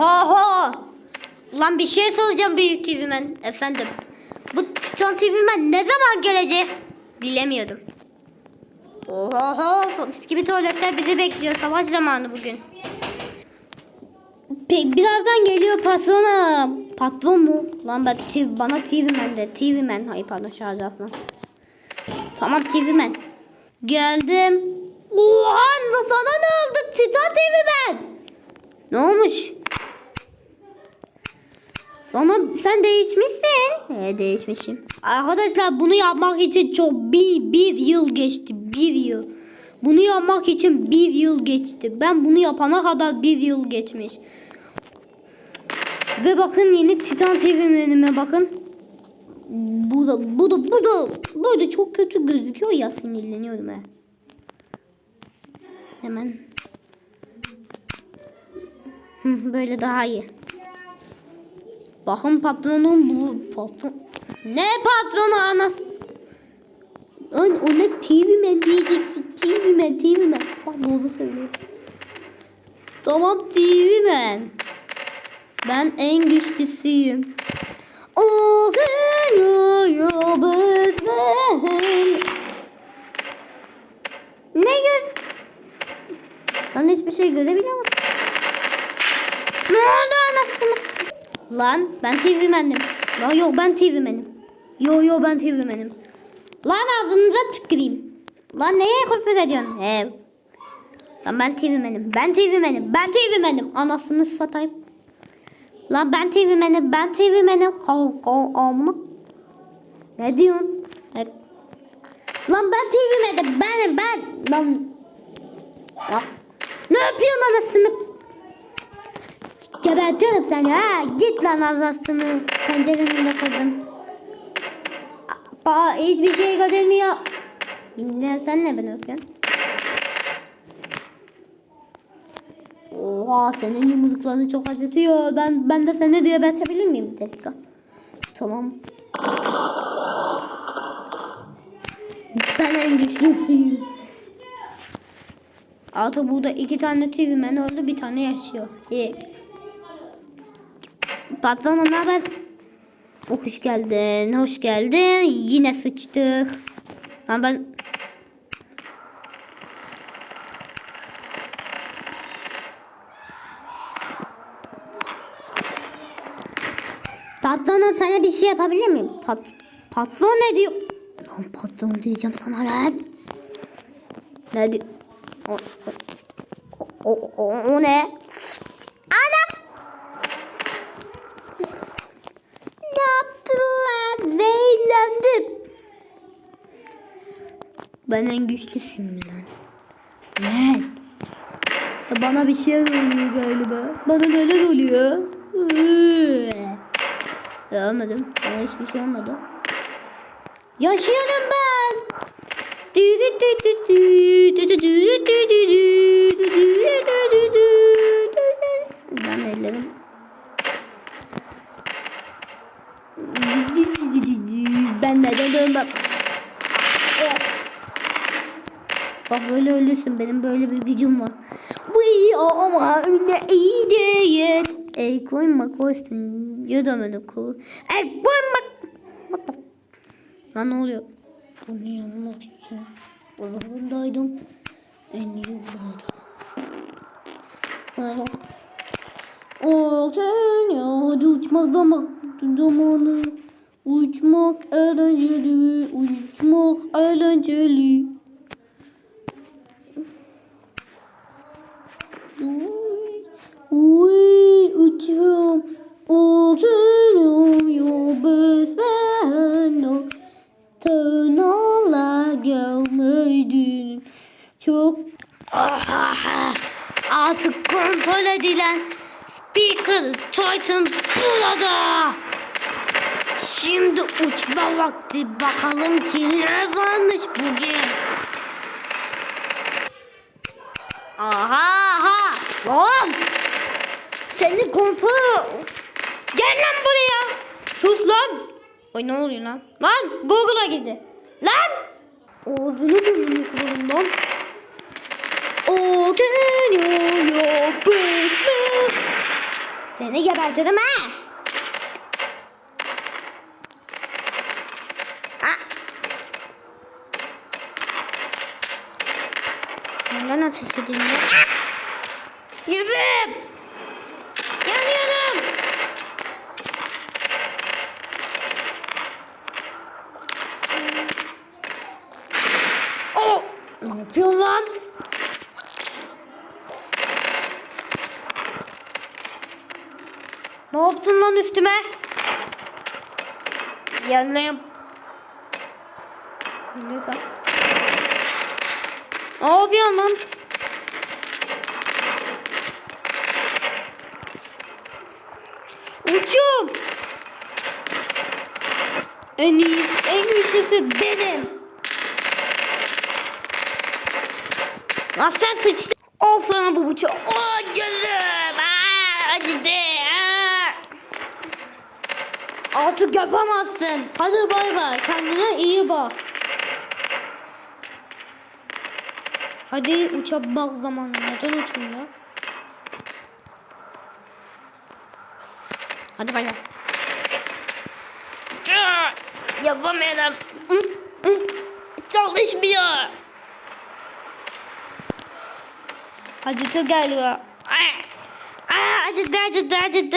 Oho! Lan bir şey soracağım Büyük TV Man efendim. Bu Titan TV Man ne zaman gelecek? Bilemiyordum. Oho! Pis gibi tuvaletler bizi bekliyor. Savaş zamanı bugün. Pe- birazdan geliyor patronum. Patron mu? Lan ben TV, bana TV Man de. TV Man. Hayır pardon şarj aslında. Tamam TV Man. Geldim. Oha! Sana ne oldu? Titan TV Man. Ne olmuş? Sana sen değişmişsin. He değişmişim. Arkadaşlar bunu yapmak için çok bir, bir yıl geçti. Bir yıl. Bunu yapmak için bir yıl geçti. Ben bunu yapana kadar bir yıl geçmiş. Ve bakın yeni Titan TV menüme bakın. Bu da bu da bu da böyle çok kötü gözüküyor ya sinirleniyorum he. Hemen. Böyle daha iyi. Bakın patronum bu patron. Ne patronu anas? Lan ona TV man diyeceksin. TV man, TV man. Bak doğru söylüyor. Tamam TV man. Ben en güçlüsüyüm. O geliyor bizden. Ne göz? Lan hiçbir şey görebiliyor musun? Ne oldu anasını? Lan ben TV mendim. Lan yok ben TV menim. Yo yo ben TV menim. Lan ağzınıza tüküreyim. Lan neye küfür ediyorsun? Ev. Lan ben TV menim. Ben TV menim. Ben TV menim. Anasını satayım. Lan ben TV menim. Ben TV menim. Amma. Ne diyorsun? Hep. Lan ben TV menim. Ben ben. Lan. Lan. Ne yapıyorsun anasını? Gebertirim seni ha. Git lan azasını. Pencerenin önünde kadın. Aa, hiçbir şey görünmüyor. Ne sen ne ben öpüyorsun? Oha senin yumrukların çok acıtıyor. Ben ben de seni diye betebilir miyim bir dakika? Tamam. Ben en güçlüsüyüm. Artık burada iki tane TV man öldü bir tane yaşıyor. İyi. Patronum ne haber? Oh, hoş geldin, hoş geldin. Yine sıçtık. Lan ben... Patronum sana bir şey yapabilir miyim? Pat patron ne diyor? Lan patron diyeceğim sana lan. Ne diyor? O, o, o, o, o ne? Ana! Ne yaptılar? Zehirlendim. Ben en güçlüsüyüm lan. Ne? Bana bir şey oluyor galiba. Bana neler oluyor? Ya olmadım. Bana hiçbir şey olmadı. Yaşıyorum ben. Ben ellerim ben bak. Bak böyle ölürsün. Benim böyle bir gücüm var. Bu iyi ama ne iyi değil. Ey koyma koysun. Beni koy. Ey koyma. Lan ne oluyor? Bunu. O zamandaydım. En iyi burada. Bak. O sen ya hadi uçmak zaman zamanı. Uçmak eğlenceli, uçmak eğlenceli. Uy, uy uçuyorum, uçuyorum yol ben Tırnakla gelmedim. Çok Aha, artık kontrol edilen Speaker Titan burada. Şimdi uçma vakti. Bakalım kimler varmış bugün. Aha aha. Lan. Seni kontrol. Gel lan buraya. Sus lan. Ay ne oluyor lan? Lan Google'a girdi. Lan. Ağzını burnunu kıralım lan. O dönüyor besme. Seni gebertirim ha. Ondan ateş edeyim ya. Yüzüm. Yanıyorum. Oh! Ne yapıyorsun lan? Ne yaptın lan üstüme? Yanayım. Neyse. Ne yapıyorsun lan? Uçuyorum. En iyi, en güçlüsü benim. Lan sen sıçtın. Al sana bu bıçağı. Gözüm. Aa, acıdı. Aa. Artık yapamazsın. Hadi bay bay. Kendine iyi bak. Hadi uçamak zamanı. Neden ya? Hadi bay bay. Yapamıyorum. Çalışmıyor. Acıtı galiba. Aa, acıdı acıdı acıdı.